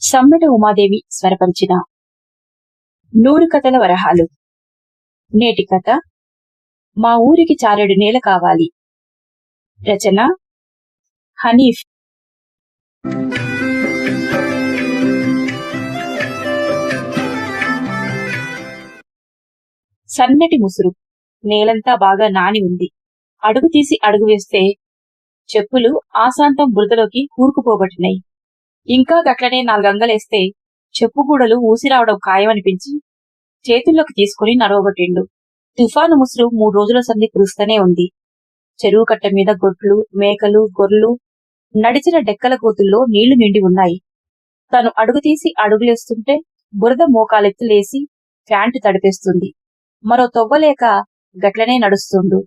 సమ్మెట ఉమాదేవి స్వరపరిచిన నూరు కథల వరహాలు. నేటి కథ మా ఊరికి చారెడు నేల కావాలి. రచన హనీఫ్. సన్నటి ముసురు. నేలంతా బాగా నాని ఉంది. అడుగు తీసి అడుగు వేస్తే చెప్పులు ఆశాంతం బురదలోకి కూరుకుపోబట్టినాయి ఇంకా గట్లనే నాలుగంగలేస్తే చెప్పు గూడలు ఊసిరావడం ఖాయమనిపించి చేతుల్లోకి తీసుకుని నడవబట్టిండు తుఫాను ముసురు మూడు రోజుల సంధి కురుస్తూనే ఉంది. చెరువు కట్ట మీద గొడ్లు మేకలు గొర్రెలు నడిచిన డెక్కల కోతుల్లో నీళ్ళు నిండి ఉన్నాయి. తను అడుగు తీసి అడుగులేస్తుంటే బురద మోకాలెత్తు లేసి ఫ్యాంటు తడిపేస్తుంది. మరో తొవ్వలేక గట్లనే నడుస్తుండు.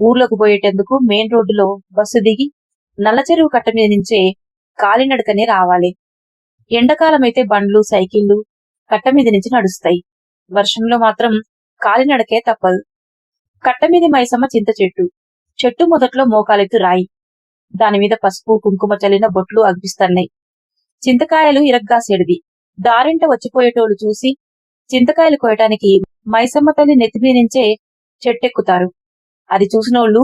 ఊర్లోకి పోయేటందుకు మెయిన్ రోడ్డులో బస్సు దిగి నల్ల చెరువు కట్ట మీద నుంచే కాలినడకనే రావాలి. ఎండాకాలమైతే బండ్లు సైకిళ్ళు కట్ట మీద నుంచి నడుస్తాయి. వర్షంలో మాత్రం కాలినడకే తప్పదు. కట్ట మీద మైసమ్మ చింత చెట్టు. చెట్టు మొదట్లో మోకాలెత్తు రాయి. దాని మీద పసుపు కుంకుమ చల్లిన బొట్లు అగ్పిస్తున్నాయి చింతకాయలు ఇరగ్గాసేడిది. దారింట వచ్చిపోయేటోళ్ళు చూసి చింతకాయలు కోయటానికి మైసమ్మ తల్లి నెత్తిమీ నుంచే చెట్టెక్కుతారు. అది చూసినోళ్ళు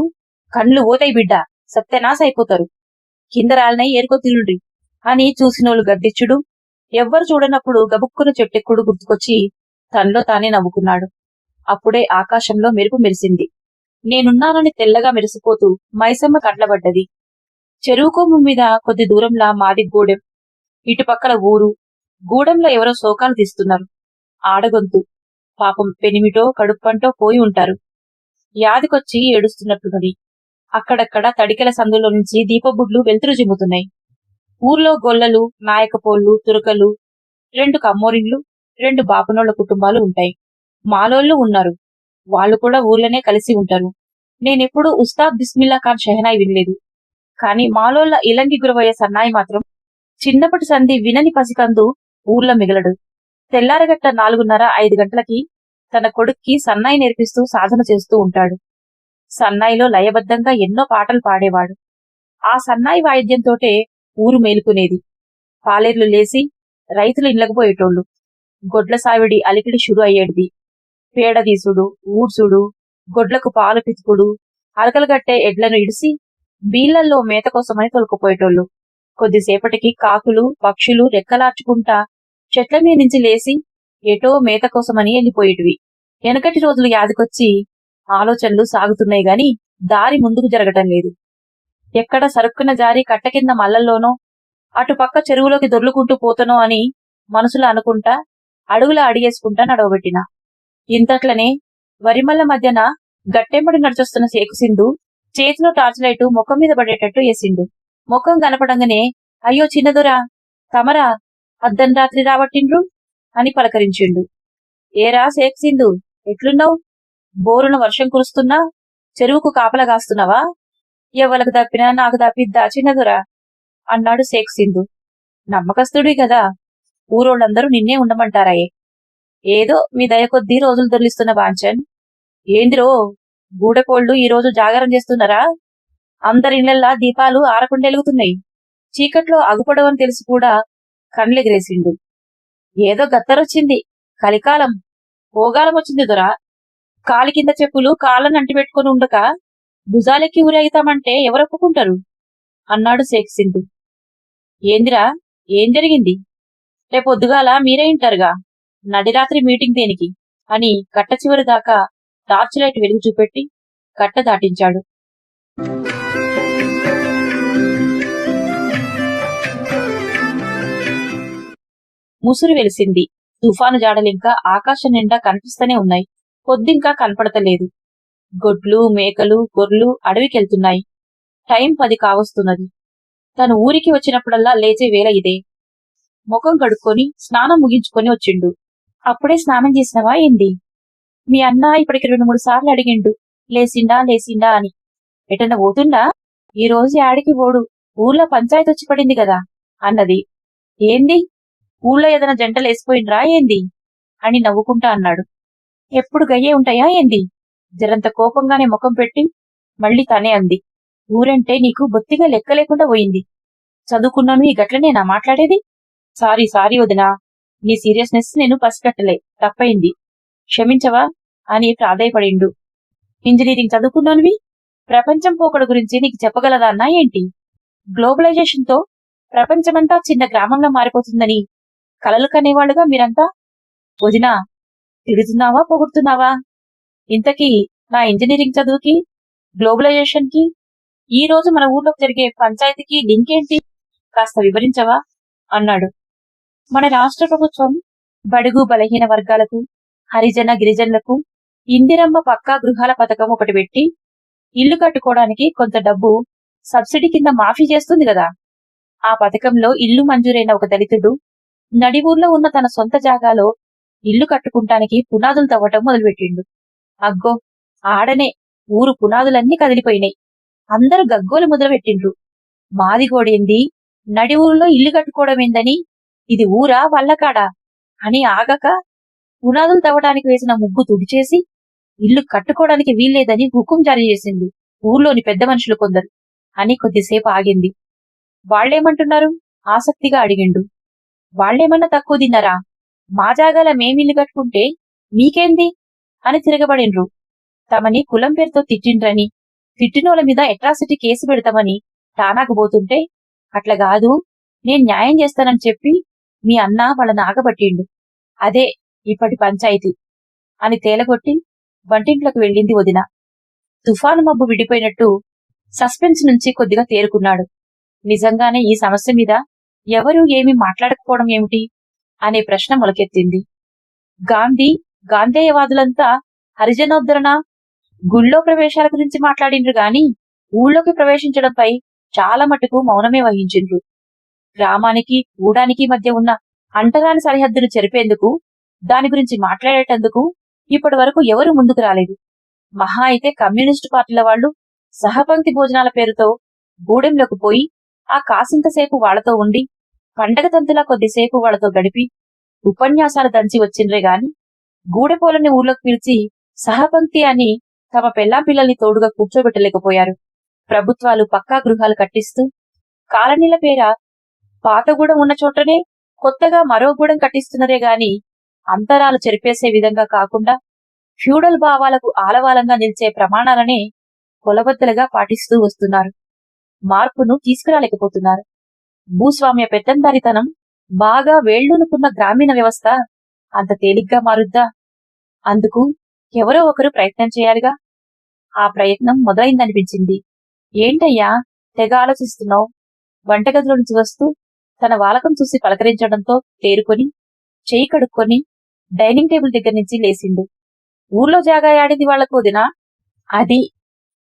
కళ్ళు ఓతై బిడ్డ సత్యనాశ అయిపోతారు కింద ఏరుకో తిరుండ్రి అని చూసినోళ్ళు గడ్డిచ్చుడు ఎవ్వరు చూడనప్పుడు గబుక్కున చెట్టెక్కుడు గుర్తుకొచ్చి తనలో తానే నవ్వుకున్నాడు. అప్పుడే ఆకాశంలో మెరుపు మెరిసింది. నేనున్నానని తెల్లగా మెరిసిపోతూ మైసమ్మ కట్లబడ్డది చెరువు కొమ్ము మీద కొద్ది దూరంలా మాది గూడెం. ఇటుపక్కల ఊరు. గూడెంలో ఎవరో శోకాలు తీస్తున్నారు. ఆడగొంతు. పాపం పెనిమిటో కడుప్పంటో పోయి ఉంటారు. యాదికొచ్చి ఏడుస్తున్నట్లున్నది. అక్కడక్కడ తడికెల సందులో నుంచి దీపబుడ్లు వెలుతురు జిమ్ముతున్నాయి ఊర్లో గొల్లలు నాయకపోళ్ళు తురకలు రెండు కమ్మోరిండ్లు రెండు బాపనోళ్ళ కుటుంబాలు ఉంటాయి. మాలోళ్ళు ఉన్నారు. వాళ్ళు కూడా ఊర్లోనే కలిసి ఉంటారు. నేనెప్పుడు ఉస్తాద్ బిస్మిల్లా ఖాన్ షెహనాయి వినలేదు. కాని మాలోళ్ళ ఇలంగి గురవయ్య సన్నాయి మాత్రం చిన్నప్పటి సంధి వినని పసికందు ఊర్లో మిగలడు. తెల్లారగట్ట నాలుగున్నర ఐదు గంటలకి తన కొడుక్కి సన్నాయి నేర్పిస్తూ సాధన చేస్తూ ఉంటాడు. సన్నాయిలో లయబద్ధంగా ఎన్నో పాటలు పాడేవాడు. ఆ సన్నాయి వాయిద్యంతోటే ఊరు మేలుకునేది. పాలేర్లు లేసి రైతులు ఇళ్ళకు పోయేటోళ్ళు గొడ్ల సావిడి అలికిడి షురు అయ్యేటిది. పేడదీసుడు ఊడ్సుడు గొడ్లకు పాలు పితుకుడు అలకలుగట్టే ఎడ్లను ఇడిసి బీళ్ళల్లో మేత కోసమని తొలకపోయేటోళ్ళు కొద్దిసేపటికి కాకులు పక్షులు రెక్కలార్చుకుంటా చెట్ల మీద నుంచి లేసి ఎటో మేత కోసమని వెళ్ళిపోయేటివి. వెనకటి రోజులు యాదికొచ్చి ఆలోచనలు సాగుతున్నాయి గాని దారి ముందుకు జరగటం లేదు. ఎక్కడ సరుక్కున జారి కట్ట కింద మల్లల్లోనో అటుపక్క చెరువులోకి దొర్లుకుంటూ పోతనో అని మనసులో అనుకుంటా అడుగులా అడిగేసుకుంటా నడవబెట్టిన. ఇంతట్లనే వరిమల్ల మధ్యన గట్టెంబడి నడిచొస్తున్న సేకుసింధు చేతిలో టార్చ్ లైటు ముఖం మీద పడేటట్టు వేసిండు ముఖం కనపడంగానే అయ్యో చిన్నదురా తమరా అద్దం రాత్రి రాబట్టిండ్రు అని పలకరించిండు. ఏరా సింధు ఎట్లున్నావు? బోరున వర్షం కురుస్తున్నా చెరువుకు కాపలా కాస్తున్నావా? ఎవలకు తప్పినా నాకు తప్పిద్దా చిన్నదురా అన్నాడు షేక్ సింధు. నమ్మకస్తుడి కదా ఊరోళ్ళందరూ నిన్నే ఉండమంటారాయే. ఏదో మీ దయ కొద్దీ రోజులు దొరిలిస్తున్న బాంచన్ ఏందిరో గూడకోళ్ళు ఈ రోజు జాగారం చేస్తున్నారా? అందరి ఇళ్ళల్లా దీపాలు ఆరకుండెలుగుతున్నాయి. చీకట్లో అగుపడవని తెలిసి కూడా కండ్లెగిరేసిండు ఏదో గత్తరొచ్చింది కలికాలం పోగాలం వచ్చింది దొరా. కాలి కింద చెప్పులు కాళ్ళని అంటిపెట్టుకుని ఉండక భుజాలెక్కి ఊరేగుతామంటే ఎవరొప్పుకుంటారు? అన్నాడు శేఖ్ సింధు ఏందిరా ఏం జరిగింది? రేపొద్దుగాల మీరే ఇంటారుగా నడిరాత్రి మీటింగ్ దేనికి? అని కట్ట చివరి దాకా టార్చ్ లైట్ వెలుగు చూపెట్టి కట్ట దాటించాడు. ముసురు వెలిసింది. తుఫాను జాడలింకా ఆకాశం నిండా కనిపిస్తూనే ఉన్నాయి. పొద్దింకా కనపడతలేదు. గొడ్లు మేకలు గొర్రెలు అడవికెళ్తున్నాయి. టైం పది కావస్తున్నది. తను ఊరికి వచ్చినప్పుడల్లా లేచే వేళ ఇదే. ముఖం కడుక్కొని స్నానం ముగించుకొని వచ్చిండు. అప్పుడే స్నానం చేసినవా ఏంది? మీ అన్న ఇప్పటికి రెండు మూడు సార్లు అడిగిండు. లేసిండా లేసిండా అని. ఎటన్నా పోతుండా? ఈ రోజు ఆడికి పోడు. ఊర్లో పంచాయతీ వచ్చి పడింది కదా? అన్నది. ఏంది? ఊళ్ళో ఏదైనా జంటలు వేసిపోయిండ్రా ఏంది? అని నవ్వుకుంటా అన్నాడు. ఎప్పుడు గయ్యే ఉంటాయా ఏంది? జరంత కోపంగానే ముఖం పెట్టి మళ్ళీ తనే అంది. ఊరంటే నీకు బొత్తిగా లెక్క లేకుండా పోయింది. చదువుకున్నాను ఈ గట్లనే నా మాట్లాడేది? సారీ సారీ వదినా. నీ సీరియస్నెస్ నేను పసిగట్టలే. తప్పయింది క్షమించవా? అని ప్రాధాయపడిండు. ఇంజనీరింగ్ చదువుకున్నానువి? ప్రపంచం పోకడ గురించి నీకు చెప్పగలదా అన్నా ఏంటి? గ్లోబలైజేషన్తో ప్రపంచమంతా చిన్న గ్రామంలో మారిపోతుందని కలలు కనేవాళ్ళుగా మీరంతా వదినా తిడుతున్నావా పొగుడుతున్నావా? ఇంతకీ నా ఇంజనీరింగ్ చదువుకి గ్లోబలైజేషన్కి ఈ రోజు మన ఊర్లో జరిగే పంచాయతీకి లింక్ ఏంటి కాస్త వివరించవా? అన్నాడు. మన రాష్ట్ర ప్రభుత్వం బడుగు బలహీన వర్గాలకు హరిజన గిరిజనులకు ఇందిరమ్మ పక్కా గృహాల పథకం ఒకటి పెట్టి ఇల్లు కట్టుకోవడానికి కొంత డబ్బు సబ్సిడీ కింద మాఫీ చేస్తుంది కదా. ఆ పథకంలో ఇల్లు మంజూరైన ఒక దళితుడు నడివూర్లో ఉన్న తన సొంత జాగాలో ఇల్లు కట్టుకుంటానికి పునాదులు తవ్వటం మొదలుపెట్టిండు. అగ్గో ఆడనే ఊరు పునాదులన్నీ కదిలిపోయినాయి. అందరూ గగ్గోలు మొదలుపెట్టిండ్రు. మాదిగోడేంది నడి ఊరిలో ఇల్లు కట్టుకోవడం ఏందని ఇది ఊరా వల్లకాడా? అని ఆగక పునాదులు తవ్వడానికి వేసిన ముగ్గు తుడిచేసి ఇల్లు కట్టుకోవడానికి వీల్లేదని హుకుం జారీ చేసింది ఊర్లోని పెద్ద మనుషులు కొందరు. అని కొద్దిసేపు ఆగింది. వాళ్ళేమంటున్నారు ఆసక్తిగా అడిగిండు. వాళ్ళేమన్నా తక్కువ తిన్నారా? మా జాగాల మేమిల్లు కట్టుకుంటే మీకేంది? అని తిరగబడిండ్రు తమని కులం పేరుతో తిట్టిండ్రని తిట్టినోళ్ళ మీద అట్రాసిటీ కేసు పెడతామని టానాకు పోతుంటే అట్లా కాదు నేను న్యాయం చేస్తానని చెప్పి మీ అన్న వాళ్ళని ఆగబట్టిండు అదే ఇప్పటి పంచాయతీ అని తేలగొట్టి వంటింట్లోకి వెళ్ళింది వదిన. తుఫాను మబ్బు విడిపోయినట్టు సస్పెన్స్ నుంచి కొద్దిగా తేరుకున్నాడు. నిజంగానే ఈ సమస్య మీద ఎవరూ ఏమి మాట్లాడకపోవడం ఏమిటి? అనే ప్రశ్న మొలకెత్తింది. గాంధీ గాంధేయవాదులంతా హరిజనోద్ధరణ గుళ్ళో ప్రవేశాల గురించి మాట్లాడిండ్రు గాని ఊళ్ళోకి ప్రవేశించడంపై చాలా మటుకు మౌనమే వహించిండ్రు. గ్రామానికి ఊడానికి మధ్య ఉన్న అంటరాని సరిహద్దును చెరిపేందుకు దాని గురించి మాట్లాడేటందుకు ఇప్పటి వరకు ఎవరు ముందుకు రాలేదు. మహా అయితే కమ్యూనిస్టు పార్టీల వాళ్ళు సహపంక్తి భోజనాల పేరుతో గూడెంలోకి పోయి ఆ కాసింతసేపు వాళ్ళతో ఉండి పండగ తంతులా కొద్దిసేపు వాళ్ళతో గడిపి ఉపన్యాసాలు దంచి వచ్చిండ్రే గాని గూడెపోలని ఊర్లోకి పిలిచి సహపంక్తి అని తమ పెళ్ళాం పిల్లల్ని తోడుగా కూర్చోబెట్టలేకపోయారు. ప్రభుత్వాలు పక్కా గృహాలు కట్టిస్తూ కాలనీల పేర పాతగూడెం ఉన్న చోటనే కొత్తగా మరో గూడెం కట్టిస్తున్నారే గాని అంతరాలు చెరిపేసే విధంగా కాకుండా ఫ్యూడల్ భావాలకు ఆలవాలంగా నిలిచే ప్రమాణాలనే కొలబద్దలుగా పాటిస్తూ వస్తున్నారు. మార్పును తీసుకురాలేకపోతున్నారు. భూస్వామ్య పెత్తందారితనం బాగా వేళ్ళూనుకున్న గ్రామీణ వ్యవస్థ అంత తేలిగ్గా మారుద్దా? అందుకు ఎవరో ఒకరు ప్రయత్నం చేయాలిగా? ఆ ప్రయత్నం మొదలైందనిపించింది. ఏంటయ్యా తెగ ఆలోచిస్తున్నావు? వంటగదిలో నుంచి వస్తూ తన వాలకం చూసి పలకరించడంతో తేరుకొని చేయి కడుక్కొని డైనింగ్ టేబుల్ దగ్గర నుంచి లేచిండు ఊర్లో జాగా ఆడింది వాళ్ళకు వదినా? అది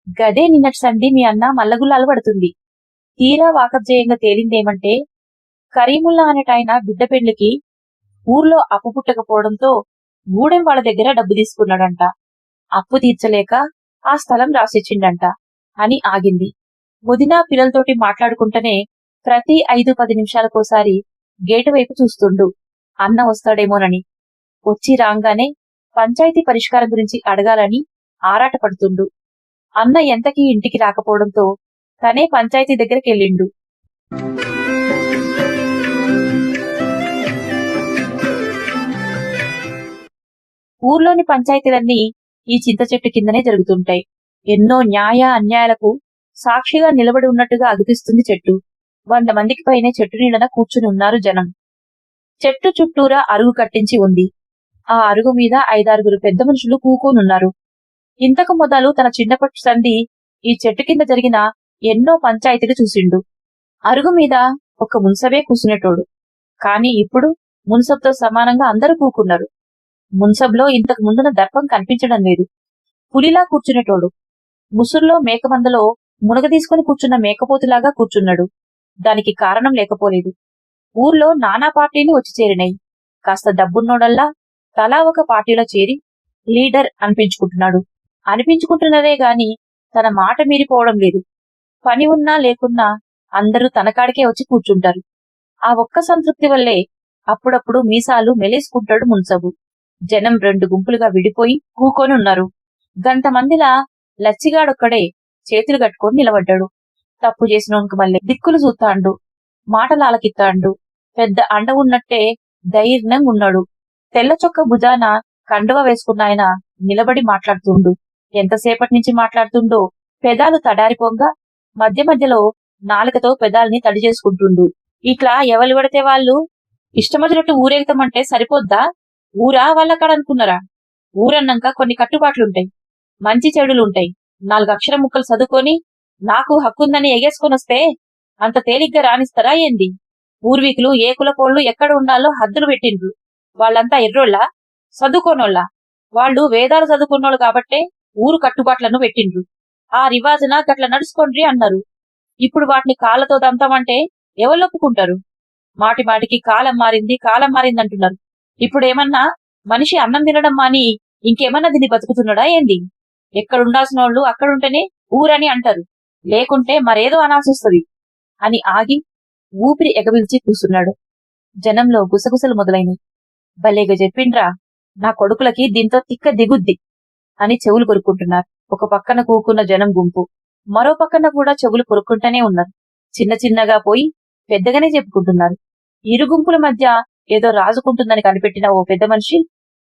గదే నిన్నటి సంధి మీ అన్న మల్లగుల్ల అలవడుతుంది తీరా వాకప్ చేయంగా తేలిందేమంటే కరీముల్లా అనేటాయన బిడ్డ పెళ్ళికి ఊర్లో అప్పు పుట్టకపోవడంతో గూడెం వాళ్ళ దగ్గర డబ్బు తీసుకున్నాడంట. అప్పు తీర్చలేక ఆ స్థలం రాసిచ్చిండంట అని ఆగింది. వదినా పిల్లలతోటి మాట్లాడుకుంటనే ప్రతి ఐదు పది నిమిషాలకోసారి గేటు వైపు చూస్తుండు. అన్న వస్తాడేమోనని. వచ్చి రాగానే పంచాయతీ పరిష్కారం గురించి అడగాలని ఆరాటపడుతుండు. అన్న ఎంతకీ ఇంటికి రాకపోవడంతో తనే పంచాయతీ దగ్గరికి వెళ్ళిండు ఊర్లోని పంచాయతీలన్నీ ఈ చింత చెట్టు కిందనే జరుగుతుంటాయి. ఎన్నో న్యాయ అన్యాయాలకు సాక్షిగా నిలబడి ఉన్నట్టుగా అగుపిస్తుంది చెట్టు. వంద మందికి పైనే చెట్టు నీడన కూర్చుని ఉన్నారు జనం. చెట్టు చుట్టూరా అరుగు కట్టించి ఉంది. ఆ అరుగు మీద ఐదారుగురు పెద్ద మనుషులు కూకోనున్నారు. ఇంతకు మొదలు తన చిన్నపట్టు సంధి ఈ చెట్టు కింద జరిగిన ఎన్నో పంచాయతీలు చూసిండు. అరుగు మీద ఒక మున్సబే కూసునేటోడు. కాని ఇప్పుడు మున్సబ్తో సమానంగా అందరూ కూకున్నారు. మున్సబ్లో ఇంతకు ముందున దర్పం కనిపించడం లేదు. పులిలా కూర్చునేటోడు. ముసురులో మేకమందలో మునగ తీసుకుని కూర్చున్న మేకపోతులాగా కూర్చున్నాడు. దానికి కారణం లేకపోలేదు. ఊర్లో నానా పార్టీలు వచ్చి చేరినాయి. కాస్త డబ్బున్నోడల్లా తలా ఒక పార్టీలో చేరి లీడర్ అనిపించుకుంటున్నాడు. అనిపించుకుంటున్నదే గాని తన మాట మీరిపోవడం లేదు. పని ఉన్నా లేకున్నా అందరూ తనకాడికే వచ్చి కూర్చుంటారు. ఆ ఒక్క సంతృప్తి వల్లే అప్పుడప్పుడు మీసాలు మెలేసుకుంటాడు మున్సబు. జనం రెండు గుంపులుగా విడిపోయి కూకొని ఉన్నారు. గంటమందిలా లచ్చిగాడొక్కడే చేతులు కట్టుకొని నిలబడ్డాడు. తప్పు చేసినోనికి మళ్ళీ దిక్కులు చూస్తాండు. మాటలాలకిత్తాండు పెద్ద అండ ఉన్నట్టే ధైర్యంగా ఉన్నాడు. తెల్ల చొక్క భుజాన కండువ వేసుకున్న ఆయన నిలబడి మాట్లాడుతుండు. ఎంతసేపటి నుంచి మాట్లాడుతుండో పెదాలు తడారిపోగా మధ్య మధ్యలో నాలుకతో పెదాల్ని తడి చేసుకుంటుండు. ఇట్లా ఎవరు పడితే వాళ్ళు? ఇష్టమొచ్చినట్టు ఊరేగుతామంటే సరిపోద్దా? ఊరా వాళ్ళక్కడ అనుకున్నారా ఊరన్నాక కొన్ని కట్టుబాట్లుంటాయి. మంచి చెడులుంటాయి. నాలుగు అక్షర ముక్కలు చదువుకొని నాకు హక్కుందని ఎగేసుకొని వస్తే అంత తేలిగ్గా రాణిస్తారా ఏంది? పూర్వీకులు ఏ కులపోళ్ళు ఎక్కడ ఉండాలో హద్దులు పెట్టిండ్రు. వాళ్ళంతా ఎర్రోళ్ళ? చదువుకోనోళ్ళ వాళ్ళు వేదాలు చదువుకున్నోళ్ళు కాబట్టే ఊరు కట్టుబాట్లను పెట్టిండ్రు. ఆ రివాజున గట్ల నడుచుకోండ్రి అన్నారు. ఇప్పుడు వాటిని కాళ్ళతో దంతామంటే ఎవరు ఒప్పుకుంటారు? మాటి మాటికి కాలం మారింది కాలం మారింది అంటున్నారు ఇప్పుడేమన్నా మనిషి అన్నం తినడం మాని ఇంకేమన్నా దీన్ని బతుకుతున్నాడా ఏంది? ఎక్కడ ఉండాల్సిన వాళ్ళు అక్కడుంటేనే ఊరని అంటారు. లేకుంటే మరేదో అనాల్సి అని ఆగి ఊపిరి ఎగబిల్చి కూసున్నాడు జనంలో గుసగుసలు మొదలైనవి భలేగా చెప్పిండ్రా నా కొడుకులకి దీంతో తిక్క దిగుద్ది. అని చెవులు కొరుక్కుంటున్నారు. ఒక పక్కన కూకున్న జనం గుంపు. మరో పక్కన కూడా చెవులు కొరుక్కుంటూనే ఉన్నారు. చిన్న చిన్నగా పోయి పెద్దగానే చెప్పుకుంటున్నారు. ఇరు గుంపుల మధ్య ఏదో రాజుకుంటుందని కనిపెట్టిన ఓ పెద్ద మనిషి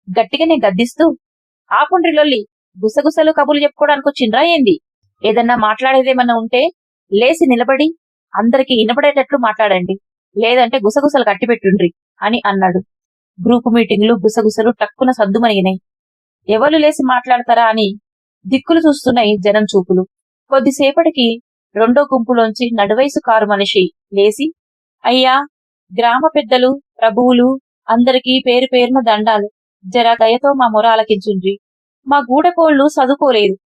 గట్టిగానే గద్దిస్తూ ఆపుండ్రి లొల్లి గుసగుసలు కబులు చెప్పుకోవడానికి వచ్చిండ్రా ఏంది? ఏదన్నా మాట్లాడేదేమన్నా ఉంటే లేచి నిలబడి అందరికి వినపడేటట్లు మాట్లాడండి. లేదంటే గుసగుసలు కట్టిపెట్టుండ్రి అని అన్నాడు. గ్రూపు మీటింగ్లు గుసగుసలు టక్కున సద్దుమనిగినాయి ఎవరు లేచి మాట్లాడతారా అని దిక్కులు చూస్తున్నాయి జనం చూపులు. కొద్దిసేపటికి రెండో గుంపులోంచి నడువయసు కారు మనిషి లేచి అయ్యా గ్రామ పెద్దలు ప్రభువులు అందరికీ పేరు పేరున దండాలు. జర దయతో మా మొర ఆలకించుండ్రి. మా గూడకోళ్ళు చదువుకోలేదు.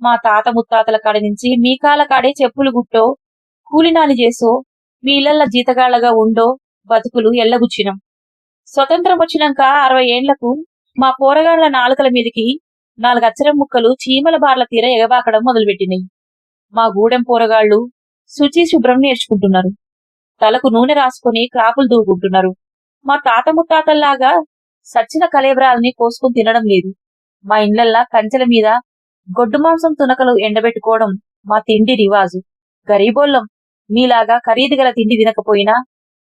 మా తాత ముత్తాతల కాడి నుంచి మీ కాల కాడే చెప్పులు గుట్టో కూలినాలి చేసో మీ ఇళ్ళల్ల జీతగాళ్ళగా ఉండో బతుకులు ఎల్లగుచ్చినం స్వతంత్రం వచ్చినాక అరవై ఏండ్లకు మా పోరగాళ్ళ నాలుకల మీదికి నాలుగు అచ్చరం ముక్కలు చీమల బార్ల తీర ఎగబాకడం మొదలుపెట్టినాయి మా గూడెం పోరగాళ్ళు శుచి శుభ్రం నేర్చుకుంటున్నారు. తలకు నూనె రాసుకొని క్రాపులు దూకుంటున్నారు. మా తాత ముత్తాతల్లాగా సచ్చిన కలేబరాల్ని కోసుకుని తినడం లేదు. మా ఇండ్లల్లా కంచెల మీద గొడ్డు మాంసం తునకలు ఎండబెట్టుకోవడం మా తిండి రివాజు. గరీబోళ్ళం మీలాగా ఖరీదు గల తిండి తినకపోయినా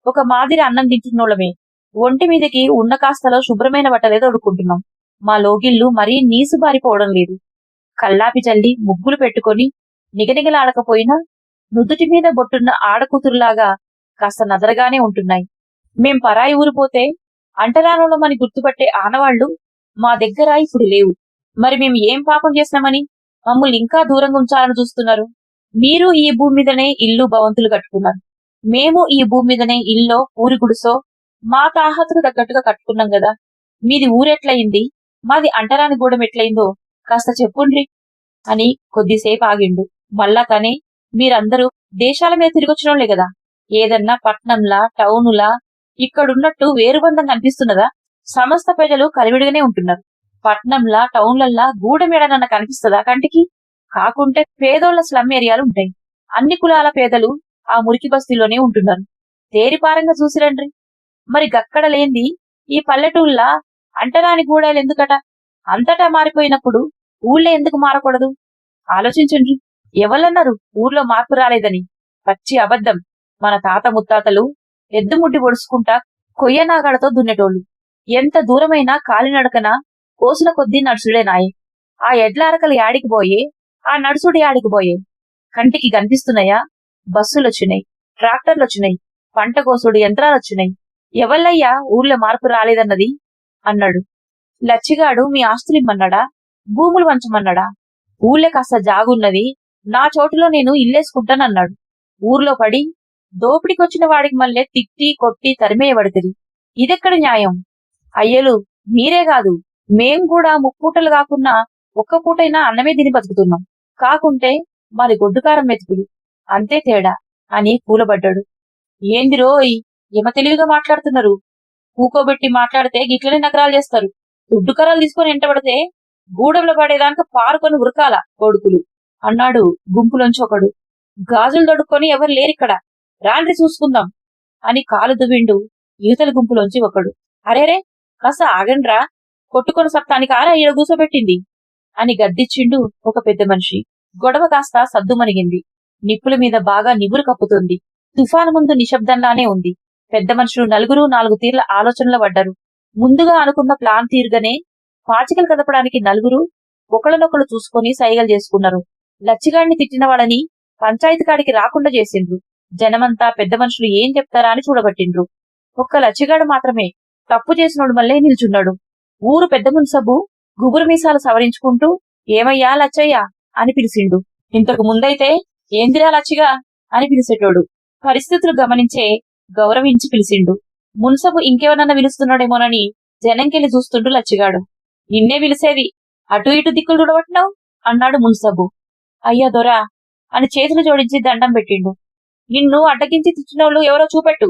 ఒక మాదిరి అన్నం తింటున్నోళ్ళమే. ఒంటి మీదకి ఉన్న కాస్తలో శుభ్రమైన బట్టలే తొడుక్కుంటున్నాం మా లోగిళ్ళు మరీ నీసు బారిపోవడం లేదు. కల్లాపి చల్లి ముగ్గులు పెట్టుకొని నిగనిగలాడకపోయినా నుదుటి మీద బొట్టున్న ఆడకూతురులాగా కాస్త నదరగానే ఉంటున్నాయి. మేం పరాయి ఊరిపోతే అంటరానోళ్ళమని గుర్తుపట్టే ఆనవాళ్ళు మా దగ్గర ఇప్పుడు లేవు. మరి మేము ఏం పాపం చేసినామని మమ్మల్ని ఇంకా దూరంగా ఉంచాలని చూస్తున్నారు? మీరు ఈ భూమి మీదనే ఇల్లు భవంతులు కట్టుకున్నారు. మేము ఈ భూమి మీదనే ఇల్లో ఊరి గుడిసో మా తాహతుకు తగ్గట్టుగా కట్టుకున్నాం కదా. మీది ఊరెట్లయింది? మాది అంటరాని గూడెం ఎట్లయిందో కాస్త చెప్పుండ్రి. అని కొద్దిసేపు ఆగిండు. మళ్ళా తనే మీరందరూ దేశాల మీద తిరిగొచ్చినోళ్ళే కదా. ఏదన్నా పట్నంలా టౌనులా ఇక్కడున్నట్టు వేరుబంధం కనిపిస్తున్నదా? సమస్త ప్రజలు కలివిడిగానే ఉంటున్నారు. పట్నంలా టౌన్లల్లా గూడెమేడనన్న కనిపిస్తుందా కంటికి? కాకుంటే పేదోళ్ళ స్లమ్ ఏరియాలు ఉంటాయి. అన్ని కులాల పేదలు ఆ మురికి బస్తీలోనే ఉంటున్నారు. తేరిపారంగా చూసిరండ్రి. మరి గక్కడ లేంది ఈ పల్లెటూళ్ళ అంటరాని గూడాలు ఎందుకట? అంతటా మారిపోయినప్పుడు ఊళ్ళో ఎందుకు మారకూడదు? ఆలోచించండి. ఎవరన్నారు ఊర్లో మార్పు రాలేదని? పచ్చి అబద్ధం. మన తాత ముత్తాతలు ఎద్దుముడ్డి పొడుచుకుంటా కొయ్యనాగడతో దున్నేటోళ్ళు. ఎంత దూరమైనా కాలినడకన కోసిన కొద్దీ నడుసుడే నాయ. ఆ ఎడ్ల అరకలు యాడికి పోయే ఆ నడుసుడు యాడికి పోయే. కంటికి కనిపిస్తున్నాయా? బస్సులొచ్చినాయి ట్రాక్టర్లొచ్చినాయి పంట కోసుడు యంత్రాలొచ్చినాయి. ఎవళ్ళయ్యా ఊర్లో మార్పు రాలేదన్నది? అన్నాడు. లచ్చిగాడు మీ ఆస్తులిమ్మన్నాడా? భూములు వంచమన్నాడా? ఊళ్ళో కాస్త జాగున్నది నా చోటులో నేను ఇల్లేసుకుంటానన్నాడు. ఊర్లో పడి దోపిడికొచ్చిన వాడికి మళ్ళీ తిట్టి కొట్టి తరిమేయబడుతుంది. ఇదెక్కడ న్యాయం? అయ్యలు మీరే కాదు. మేం కూడా ముప్పూటలు కాకున్నా ఒక్క పూటైనా అన్నమే తిని బతుకుతున్నాం. కాకుంటే మరి గొడ్డుకారం మెతుకులు అంతే తేడా అని కూలబడ్డాడు. ఏంది రోయ్ తెలివిగా మాట్లాడుతున్నారు? కూకోబెట్టి మాట్లాడితే గిట్లనే నగరాలు చేస్తారు. దుడ్డుకరాలు తీసుకొని ఎంటబడితే గూడెంలో పడేదానికి పారుకొని ఉరకాల కొడుకులు. అన్నాడు గుంపులోంచి ఒకడు. గాజులు దొడుక్కొని ఎవరు లేరిక్కడ రాండ్రి చూసుకుందాం అని కాలు దువ్విండు యువతల గుంపులోంచి ఒకడు. అరేరే కాస్త ఆగండ్రా. కొట్టుకొని సత్తానికి ఆరా ఈడ కూసోబెట్టింది అని గద్దిచ్చిండు ఒక పెద్ద మనిషి. గొడవ కాస్త సద్దుమణిగింది. నిప్పుల మీద బాగా నిబురు కప్పుతుంది. తుఫాను ముందు నిశ్శబ్దంలానే ఉంది. పెద్ద మనుషులు నలుగురు నాలుగు తీర్ల ఆలోచనలో పడ్డారు. ముందుగా అనుకున్న ప్లాన్ తీరుగానే పాచికలు కదపడానికి నలుగురు ఒకళ్ళనొకళ్ళు చూసుకొని సైగలు చేసుకున్నారు. లచ్చిగాడిని తిట్టిన వాళ్ళని పంచాయతీ కాడికి రాకుండా చేసిండ్రు. జనమంతా పెద్ద మనుషులు ఏం చెప్తారా అని చూడబట్టిండ్రు. ఒక్క లచ్చిగాడు మాత్రమే తప్పు చేసినోడు మళ్ళీ నిల్చున్నాడు. ఊరు పెద్ద మున్సబు గుబురు మీసాలు సవరించుకుంటూ ఏమయ్యా లచ్చయ్య అని పిలిచిండు ఇంతకు ముందైతే ఏందిరా లచ్చిగా అని పిలిచేటోడు. పరిస్థితులు గమనించే గౌరవించి పిలిచిండు. మున్సబు ఇంకెవరన్నా పిలుస్తున్నాడేమోనని జనంకెళ్ళి చూస్తుండు లచ్చిగాడు. నిన్నే విలిసేది అటు ఇటు దిక్కులు చూడబట్టినావు? అన్నాడు మున్సబు. అయ్యా దొరా అని చేతులు జోడించి దండం పెట్టిండు. నిన్ను అడ్డగించి తిట్టినోళ్ళు ఎవరో చూపెట్టు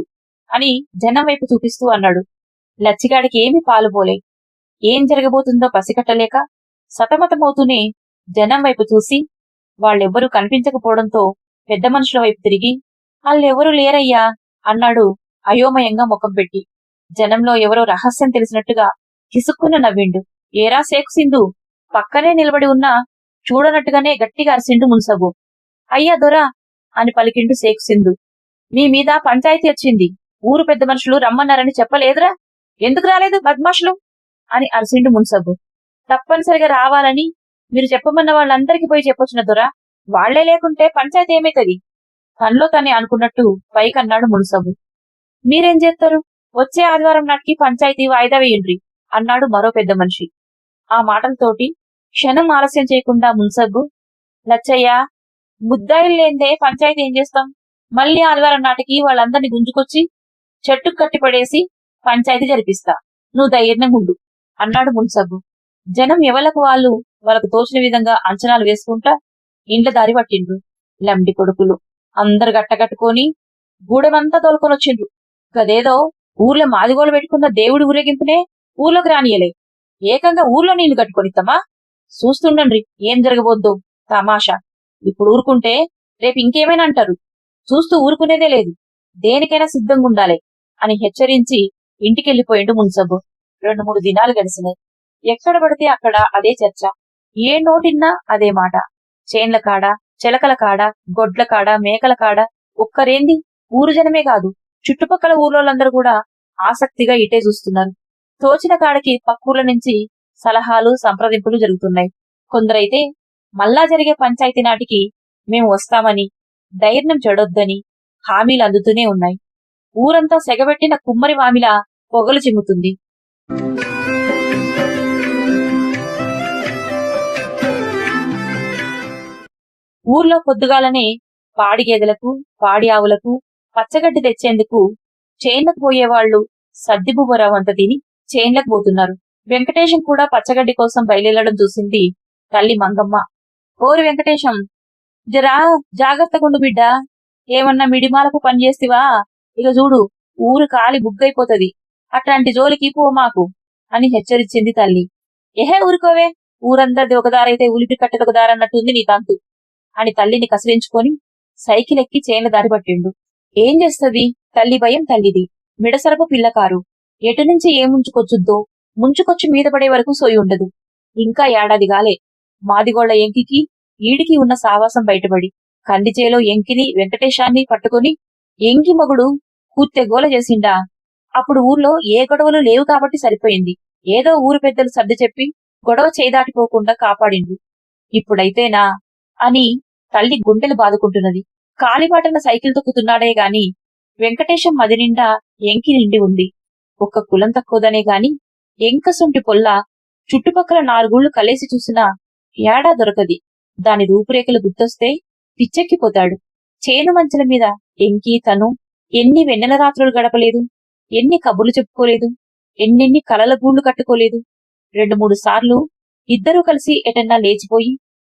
అని జనం వైపు చూపిస్తూ అన్నాడు. లచ్చిగాడికి ఏమి పాలుపోలే ఏం జరగబోతుందో పసికట్టలేక సతమతమవుతూనే జనం వైపు చూసి వాళ్ళెవ్వరూ కనిపించకపోవడంతో పెద్ద మనుషుల వైపు తిరిగి వాళ్ళెవ్వరూ లేరయ్యా అన్నాడు అయోమయంగా ముఖం పెట్టి. జనంలో ఎవరో రహస్యం తెలిసినట్టుగా కిసుక్కున నవ్విండు. ఏరా శేఖు సింధు పక్కనే నిలబడి ఉన్నా చూడనట్టుగానే గట్టిగా అరిసిండు మున్సబు. అయ్యా దొరా అని పలికిండు శేఖు సింధు. మీ మీద పంచాయతీ వచ్చింది. ఊరు పెద్ద మనుషులు రమ్మన్నారని చెప్పలేదురా? ఎందుకు రాలేదు బద్మాషులు? అని అరిసిండు మున్సబు. తప్పనిసరిగా రావాలని మీరు చెప్పమన్న వాళ్ళందరికీ పోయి చెప్పొచ్చిన దొరా? వాళ్ళే లేకుంటే పంచాయతీ ఏమైతది? తనలో తనే అనుకున్నట్టు పైకన్నాడు మున్సబు. మీరేం చేస్తారు వచ్చే ఆదివారం నాటికి పంచాయతీ వాయిదా వేయండ్రి అన్నాడు మరో పెద్ద మనిషి. ఆ మాటలతోటి క్షణం ఆలస్యం చేయకుండా మున్సబ్బు లచ్చయ్య ముద్దాయిలు లేందే పంచాయతీ ఏం చేస్తాం? మళ్ళీ ఆదివారం నాటికి వాళ్ళందరినీ గుంజుకొచ్చి చెట్టుకు కట్టి పడేసి పంచాయతీ జరిపిస్తా. నువ్వు ధైర్యంగా ఉండు అన్నాడు మున్సబ్బు జనం ఎవలకు వాళ్ళు వాళ్ళకు తోచిన విధంగా అంచనాలు వేసుకుంటా ఇండ్ల దారి పట్టిండ్రు. లండి కొడుకులు. అందరు గట్టగట్టుకొని గూడెమంతా తోలుకొని వచ్చిండ్రు. గదేదో ఊర్లో మాదిగోలు పెట్టుకున్న దేవుడి ఊరేగింపునే ఊర్లోకి రానియలే. ఏకంగా ఊర్లో నీళ్ళు కట్టుకొనిత్తమా? చూస్తుండండి ఏం జరగబోద్దు? తమాషా. ఇప్పుడు ఊరుకుంటే రేపు ఇంకేమైనా అంటారు. చూస్తూ ఊరుకునేదే లేదు. దేనికైనా సిద్ధంగా ఉండాలి అని హెచ్చరించి ఇంటికెళ్ళిపోయిండు మున్సబు. రెండు మూడు దినాలు గడిచినాయి ఎక్కడ పడితే అక్కడ అదే చర్చ. ఏ నోటిన్నా అదే మాట. చేన్ల కాడ చెలకల కాడ గొడ్ల కాడ మేకల కాడ ఒక్కరేంది ఊరు జనమే కాదు. చుట్టుపక్కల ఊర్లోళ్ళందరూ కూడా ఆసక్తిగా ఇటే చూస్తున్నారు. తోచిన కాడకి పక్కూర్ల నుంచి సలహాలు సంప్రదింపులు జరుగుతున్నాయి. కొందరైతే మళ్ళా జరిగే పంచాయతీ నాటికి మేము వస్తామని ధైర్యం చెడొద్దని హామీలు అందుతూనే ఉన్నాయి. ఊరంతా సెగబెట్టిన కుమ్మరి వామిలా పొగలు చిమ్ముతుంది. ఊర్లో పొద్దుగాలనే పాడి గేదెలకు పాడి ఆవులకు పచ్చగడ్డి తెచ్చేందుకు చేన్లకు పోయేవాళ్ళు సద్దిబువ్వరవంత తిని చేన్లకు పోతున్నారు. వెంకటేశం కూడా పచ్చగడ్డి కోసం బయలుదేరడం చూసింది తల్లి మంగమ్మ. ఓరి వెంకటేశం జరా జాగ్రత్తగుండు బిడ్డ. ఏమన్నా మిడిమాలకు పని చేస్తివా? ఇక చూడు ఊరు కాలి బుగ్గైపోతది. అట్లాంటి జోలికి పో మాకు అని హెచ్చరించింది తల్లి. ఎహే ఊరుకోవే ఊరందరిది ఒక దారైతే ఉలిపి కట్టెది ఒక నీ తంతు. అని తల్లిని కసిరించుకొని సైకిల్ ఎక్కి చేన్ల దారి పట్టిండు. ఏం చేస్తది? తల్లి భయం తల్లిది. మిడసరపు పిల్లకారు. ఎటు నుంచి ముంచుకొచ్చుద్దో? ముంచుకొచ్చి మీద పడే వరకు సోయి ఉండదు. ఇంకా ఏడాది గాలే. మాదిగోళ్ళ ఎంకికి ఈడికి ఉన్న సావాసం బయటపడి కందిచేలో ఎంకిని వెంకటేశాన్ని పట్టుకొని ఎంకి మగుడు కూత్తెగోల చేసిండా? అప్పుడు ఊర్లో ఏ గొడవలు లేవు కాబట్టి సరిపోయింది. ఏదో ఊరు పెద్దలు సర్ది చెప్పి గొడవ చేదాటిపోకుండా కాపాడిండు ఇప్పుడైతేనా? అని తల్లి గుండెలు బాదుకుంటున్నది. కాలిబాటన సైకిల్ తొక్కుతున్నాడే గాని వెంకటేశం మది నిండా ఎంకి నిండి ఉంది. ఒక్క కులం తక్కువదనే గాని ఎంకసొంటి పొల్ల చుట్టుపక్కల నాలుగుళ్ళు కలేసి చూసినా ఏడా దొరకది. దాని రూపురేఖలు గుర్తొస్తే పిచ్చెక్కిపోతాడు. చేను మంచల మీద ఎంకి తను ఎన్ని వెన్నెల రాత్రులు గడపలేదు ఎన్ని కబుర్లు చెప్పుకోలేదు ఎన్నెన్ని కలల గూళ్ళు కట్టుకోలేదు. రెండు మూడు సార్లు ఇద్దరూ కలిసి ఎటన్నా లేచిపోయి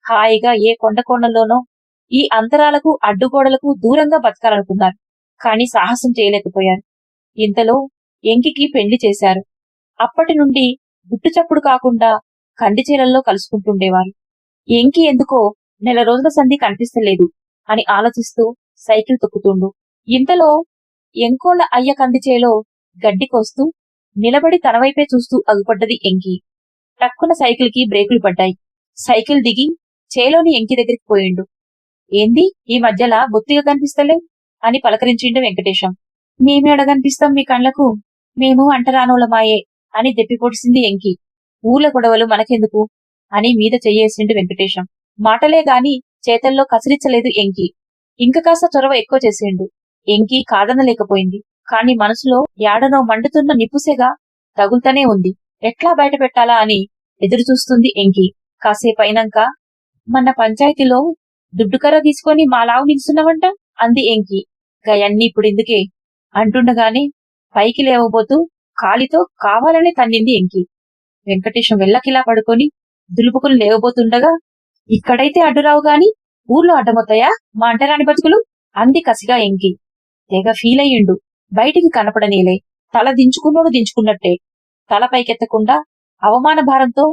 హాయిగా ఏ కొండ కొండల్లోనో ఈ అంతరాలకు అడ్డుగోడలకు దూరంగా బతకాలనుకున్నారు. కాని సాహసం చేయలేకపోయారు. ఇంతలో ఎంకికి పెళ్ళి చేశారు. అప్పటి నుండి గుట్టుచప్పుడు కాకుండా కందిచీలల్లో కలుసుకుంటుండేవారు. ఎంకి ఎందుకో నెల రోజుల సంధి కనిపిస్తలేదు అని ఆలోచిస్తూ సైకిల్ తొక్కుతుండు. ఇంతలో ఎంకోళ్ళ అయ్య కందిచేలో గడ్డి కోస్తూ నిలబడి తన వైపే చూస్తూ అగుపడ్డది ఎంకి. టక్కున సైకిల్కి బ్రేకులు పడ్డాయి. సైకిల్ దిగి చేలోని ఎంకి దగ్గరికి పోయిండు. ఏంది? ఈ మధ్యలా బొత్తిగా కనిపిస్తలేవు అని పలకరించిండు వెంకటేశం. మేమేడ కనిపిస్తాం మీ కళ్ళకు? మేము అంటరానోళ్ళమాయే అని దెప్పిపొడిసింది ఎంకి. ఊళ్ళ గొడవలు మనకెందుకు? అని మీద చెయ్యేసిండు వెంకటేశం. మాటలే గాని చేతల్లో కసిరించలేదు ఎంకి. ఇంక కాస్త చొరవ ఎక్కువ చేసిండు. ఎంకి కాదనలేకపోయింది కాని మనసులో యాడనో మండుతున్న నిప్పుసెగా తగులుతనే ఉంది. ఎట్లా బయట పెట్టాలా అని ఎదురు చూస్తుంది ఎంకి. కాసేపైనాక మన పంచాయతీలో దుడ్డుకర్ర తీసుకొని మా లావు అంది ఎంకి. గయన్ని ఇప్పుడు ఎందుకే అంటుండగానే పైకి లేవబోతూ కాలితో కావాలనే తన్నింది ఎంకి. వెంకటేశం వెళ్ళకిలా పడుకొని దులుపుకుని లేవబోతుండగా ఇక్కడైతే అడ్డురావు గాని ఊర్లో అడ్డమొత్తాయా? మా అంటరాని బతుకులు? అంది కసిగా ఎంకి. తెగ ఫీల్ అయ్యిండు బయటికి కనపడనేలే. తల దించుకున్నోడు దించుకున్నట్టే. తల పైకెత్తకుండా అవమాన భారంతో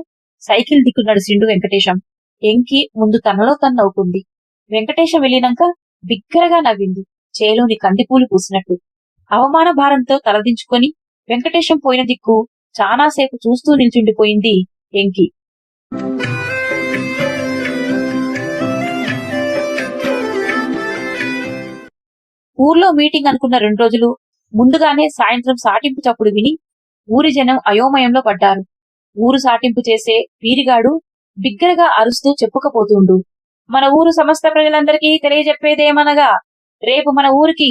సైకిల్ దిక్కు నడిచిండు వెంకటేశం. ఎంకి ముందు తనలో తను నవ్వుకుంది. వెంకటేశం వెళ్ళినాక బిగ్గరగా నవ్వింది. చేలోని కందిపూలు పూసినట్టు. అవమాన భారంతో తలదించుకొని వెంకటేశం పోయిన దిక్కు చాలాసేపు చూస్తూ నిల్చుండిపోయింది ఎంకి. ఊర్లో మీటింగ్ అనుకున్న రెండు రోజులు ముందుగానే సాయంత్రం సాటింపు చప్పుడు విని ఊరి జనం అయోమయంలో పడ్డారు. ఊరు సాటింపు చేసే వీరిగాడు బిగ్గరగా అరుస్తూ చెప్పుకపోతుండు. మన ఊరు సమస్త ప్రజలందరికీ తెలియజెప్పేదేమనగా రేపు మన ఊరికి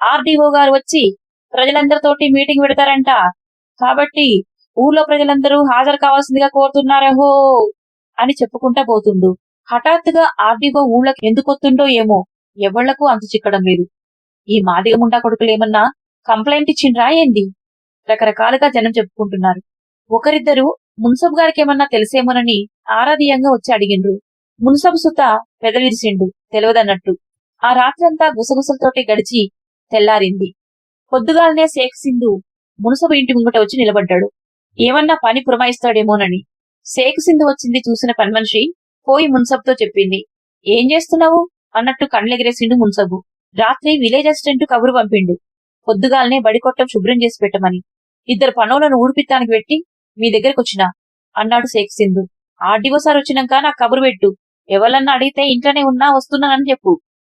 ఆర్డీఓ గారు వచ్చి ప్రజలందరితోటి మీటింగ్ పెడతారంట. కాబట్టి ఊర్లో ప్రజలందరూ హాజరు కావాల్సిందిగా కోరుతున్నారహో అని చెప్పుకుంటా పోతుండు. హఠాత్తుగా ఆర్డీఓ ఊళ్ళకి ఎందుకొత్తుండో ఏమో ఎవళ్ళకు అంతు చిక్కడం లేదు. ఈ మాదిగముండా కొడుకులేమన్నా కంప్లైంట్ ఇచ్చిండ్రా ఏంది? రకరకాలుగా జనం చెప్పుకుంటున్నారు. ఒకరిద్దరు మున్సబ్ గారికి ఏమన్నా తెలిసేమోనని ఆరాధీయంగా వచ్చి అడిగిండ్రు. మున్సబు సుత పెదవిరిసిండు తెలియదన్నట్టు ఆ రాత్రంతా గుసగుసలతోటి గడిచి తెల్లారింది. పొద్దుగాలనే శేఖ్ సింధు మున్సబు ఇంటి ముంగట వచ్చి నిలబడ్డాడు. ఏమన్నా పని పురమాయిస్తాడేమోనని. శేఖ్ సింధు వచ్చింది చూసిన పనిమనిషి పోయి మున్సబ్తో చెప్పింది. ఏం చేస్తున్నావు? అన్నట్టు కళ్ళెగిరేసిండు మున్సబు. రాత్రి విలేజ్ అసిస్టెంట్ కబురు పంపిండు. పొద్దుగాలనే బడికొట్టం శుభ్రం చేసి పెట్టమని. ఇద్దరు పనులను ఊడిపిత్తానికి పెట్టి మీ దగ్గరకు అన్నాడు శేఖ్ సింధు. ఆర్డీఓ సార్ వచ్చినాక నాకు కబురు పెట్టు. ఎవరన్నా అడిగితే ఇంట్లోనే ఉన్నా వస్తున్నానని చెప్పు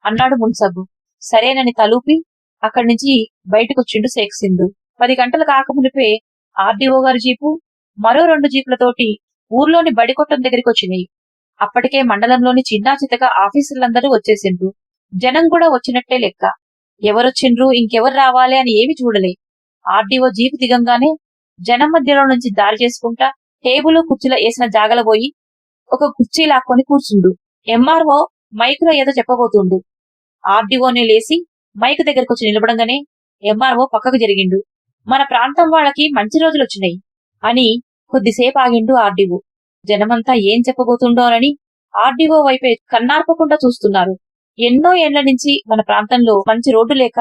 అన్నాడు మున్సబు. సరేనని తలూపి అక్కడి నుంచి బయటకొచ్చిండు వచ్చిండు సింధు. పది గంటలు కాకమునిపే ఆర్డీఓ గారి జీపు మరో రెండు జీపులతోటి ఊర్లోని బడికొట్టం దగ్గరికి వచ్చినాయి అప్పటికే మండలంలోని చిన్నా చితక ఆఫీసర్లందరూ వచ్చేసిండ్రు. జనం కూడా వచ్చినట్టే లెక్క. ఎవరొచ్చిండ్రు ఇంకెవరు రావాలి అని ఏమి చూడలే. ఆర్డీఓ జీపు దిగంగానే జనం మధ్యలో నుంచి దారి చేసుకుంటా టేబుల్ కుర్చీలో వేసిన జాగల పోయి ఒక కుర్చీ లాక్కొని కూర్చుండు. ఎంఆర్ఓ మైకులో ఏదో చెప్పబోతుండు. ఆర్డీఓని లేసి మైక్ దగ్గరకు వచ్చి నిలబడంగానే ఎంఆర్ఓ పక్కకు జరిగిండు. మన ప్రాంతం వాళ్ళకి మంచి రోజులు వచ్చినాయి అని కొద్దిసేపు ఆగిండు ఆర్డీఓ. జనమంతా ఏం చెప్పబోతుండోనని ఆర్డీఓ వైపే కన్నార్పకుండా చూస్తున్నారు. ఎన్నో ఏండ్ల నుంచి మన ప్రాంతంలో మంచి రోడ్డు లేక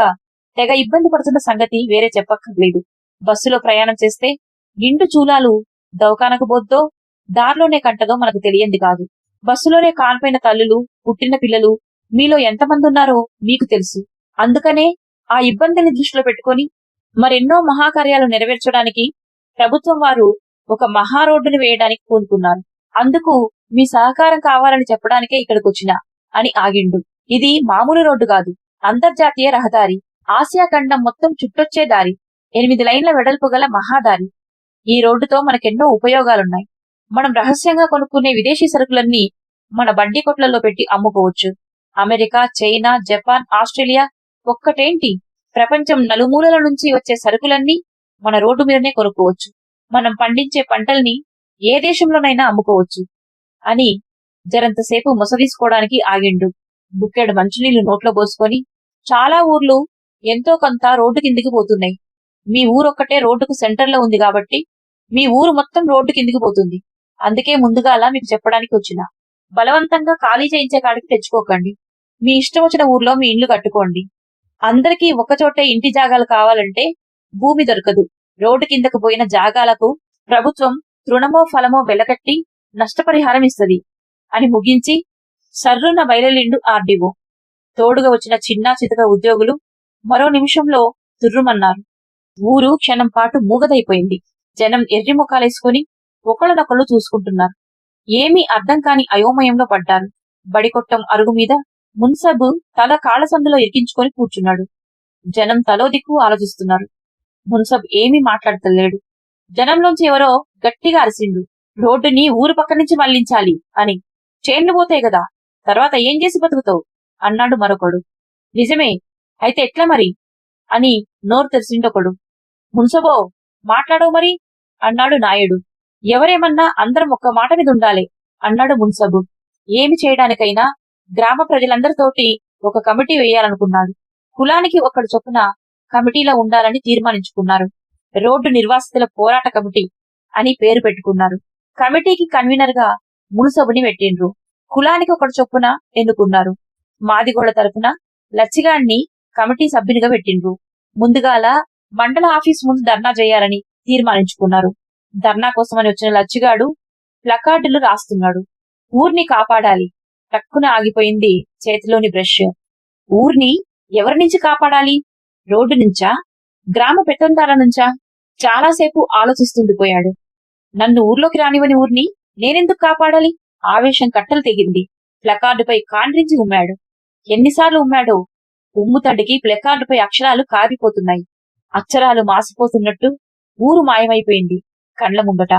తెగ ఇబ్బంది పడుతున్న సంగతి వేరే చెప్పక్కర్లేదు. బస్సులో ప్రయాణం చేస్తే నిండు చూలాలు దవకానకు బొద్దో దారిలోనే కంటదో మనకు తెలియంది కాదు. బస్సులోనే కాన్పైన తల్లులు పుట్టిన పిల్లలు మీలో ఎంతమంది ఉన్నారో మీకు తెలుసు. అందుకనే ఆ ఇబ్బందిని దృష్టిలో పెట్టుకొని మరెన్నో మహాకార్యాలు నెరవేర్చడానికి ప్రభుత్వం వారు ఒక మహా రోడ్డును వేయడానికి పూనుకున్నారు అందుకు మీ సహకారం కావాలని చెప్పడానికే ఇక్కడికి వచ్చిన అని ఆగిండు. ఇది మామూలు రోడ్డు కాదు అంతర్జాతీయ రహదారి. ఆసియా ఖండం మొత్తం చుట్టొచ్చే దారి. ఎనిమిది లైన్ల వెడల్పు గల మహాదారి. ఈ రోడ్డుతో మనకెన్నో ఉపయోగాలున్నాయి. మనం రహస్యంగా కొనుక్కునే విదేశీ సరుకులన్నీ మన బండి కొట్లలో పెట్టి అమ్ముకోవచ్చు. అమెరికా చైనా జపాన్ ఆస్ట్రేలియా ఒక్కటేంటి? ప్రపంచం నలుమూలల నుంచి వచ్చే సరుకులన్నీ మన రోడ్డు మీదనే కొనుక్కోవచ్చు. మనం పండించే పంటల్ని ఏ దేశంలోనైనా అమ్ముకోవచ్చు. అని జరంతసేపు ముసదీసుకోవడానికి ఆగిండు. బుక్కెడు మంచినీళ్ళు నోట్లో పోసుకొని చాలా ఊర్లు ఎంతో కొంత రోడ్డు కిందికి పోతున్నాయి. మీ ఊరొక్కటే రోడ్డుకు సెంటర్లో ఉంది కాబట్టి మీ ఊరు మొత్తం రోడ్డు కిందికి పోతుంది? అందుకే ముందుగాల మీకు చెప్పడానికి వచ్చిన. బలవంతంగా ఖాళీ చేయించే కాడికి తెచ్చుకోకండి. మీ ఇష్టం వచ్చిన ఊర్లో మీ ఇల్లు కట్టుకోండి. అందరికీ ఒకచోటే ఇంటి జాగాలు కావాలంటే భూమి దొరకదు. రోడ్డు కిందకు పోయిన జాగాలకు ప్రభుత్వం తృణమో ఫలమో వెలకట్టి నష్టపరిహారం ఇస్తది అని ముగించి సర్రున బయలులిండు ఆర్డీఓ. తోడుగా వచ్చిన చిన్న చితక ఉద్యోగులు మరో నిమిషంలో తుర్రుమన్నారు. ఊరు క్షణం పాటు మూగదైపోయింది. జనం ఎర్రి ముఖాలేసుకుని ఒకళ్ళనొకళ్ళు చూసుకుంటున్నారు. ఏమీ అర్థం కాని అయోమయంలో పడ్డారు. బడికొట్టం అరుగు మీద మున్సబు తల కాళ్ళ సందులో ఇరికించుకొని కూర్చున్నాడు. జనం తలో దిక్కు ఆలోచిస్తున్నారు. మున్సబ్ ఏమీ మాట్లాడతలేడు. జనంలోంచి ఎవరో గట్టిగా అరిసిండు. రోడ్డుని ఊరు పక్క నుంచి మళ్ళించాలి అని. చేన్లు పోతాయి కదా. తర్వాత ఏం చేసి బతుకుతావు? అన్నాడు మరొకడు. నిజమే. అయితే ఎట్లా మరి? అని నోరు తెరిసిండొకడు. మున్సబో మాట్లాడవు మరి? అన్నాడు నాయుడు. ఎవరేమన్నా అందరం ఒక్క మాట మీద ఉండాలి అన్నాడు మున్సబు. ఏమి చేయడానికైనా గ్రామ ప్రజలందరితోటి ఒక కమిటీ వేయాలనుకున్నాడు. కులానికి ఒకడు చొప్పున కమిటీలో ఉండాలని తీర్మానించుకున్నారు. రోడ్డు నిర్వాసితుల పోరాట కమిటీ అని పేరు పెట్టుకున్నారు. కమిటీకి కన్వీనర్గా మునుసబుని పెట్టిండ్రు. కులానికి ఒకడు చొప్పున ఎన్నుకున్నారు. మాదిగోళ్ళ తరపున లచ్చిగాణ్ణి కమిటీ సభ్యునిగా పెట్టిండ్రు. ముందుగాల మండల ఆఫీస్ ముందు ధర్నా చేయాలని తీర్మానించుకున్నారు. ధర్నా కోసమని వచ్చిన లచ్చిగాడు ప్లకార్డులు రాస్తున్నాడు. ఊర్ని కాపాడాలి. టక్కున ఆగిపోయింది చేతిలోని బ్రష్. ఊర్ని ఎవరి నుంచి కాపాడాలి? రోడ్డు నుంచా? గ్రామ పెత్తందాల నుంచా? చాలాసేపు ఆలోచిస్తుండిపోయాడు నన్ను ఊర్లోకి రానివని ఊర్ని నేనెందుకు కాపాడాలి? ఆవేశం కట్టలు తెగింది. ప్లకార్డుపై కాండ్రించి ఉమ్మాడు. ఎన్నిసార్లు ఉమ్మాడో? ఉమ్ము తడికి ప్లకార్డుపై అక్షరాలు కారిపోతున్నాయి. అక్షరాలు మాసిపోతున్నట్టు ఊరు మాయమైపోయింది కండ్ల ముంగట.